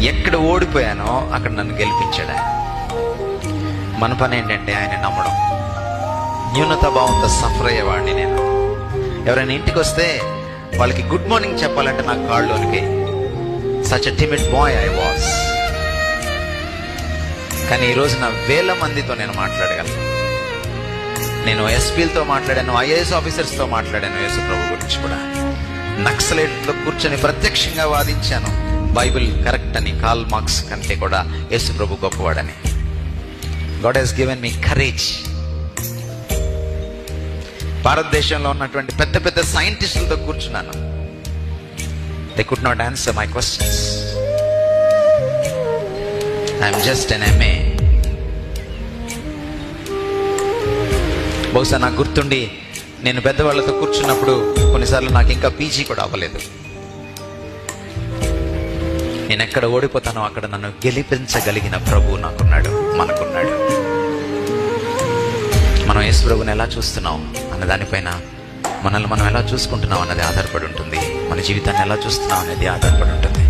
ఎక్కడ ఓడిపోయానో అక్కడ నన్ను గెలిపించాడు ఆయన. మన పని ఏంటంటే ఆయన నమ్మడం. న్యూనత భావంతో సఫర్ అయ్యేవాడిని నేను. ఎవరైనా ఇంటికి వస్తే వాళ్ళకి గుడ్ మార్నింగ్ చెప్పాలంటే నాకు కాళ్ళలోనికి such timid boy I was కానీ ఈరోజు నా వేల మందితో నేను మాట్లాడగలను. నేను ఎస్పీలతో మాట్లాడాను ఐఏఎస్ ఆఫీసర్స్తో మాట్లాడాను యేసు ప్రభు గురించి కూడా. నక్సలైట్లో కూర్చొని ప్రత్యక్షంగా వాదించాను. బైబిల్ కరెక్ట్ అని కాల్ మార్క్స్ కంటే కూడా యేసు ప్రభు గొప్పవాడని. God he's given me courage. భారతదేశంలో ఉన్నటువంటి పెద్ద పెద్ద సైంటిస్టులతో కూర్చున్నాను. They could not answer my questions I'm just an MA బహుశా నాకు గుర్తుండి నేను పెద్దవాళ్ళతో కూర్చున్నప్పుడు కొన్నిసార్లు నాకు ఇంకా పీజీ కూడా అవ్వలేదు. నేను ఎక్కడ ఓడిపోతానో అక్కడ నన్ను గెలిపించగలిగిన ప్రభు నాకున్నాడు మనకున్నాడు. మనం యేసు ప్రభుని ఎలా చూస్తున్నాం అన్న దానిపైన మనల్ని మనం ఎలా చూసుకుంటున్నాం అన్నది ఆధారపడి ఉంటుంది. మన జీవితాన్ని ఎలా చూస్తున్నాం అనేది ఆధారపడి ఉంటుంది.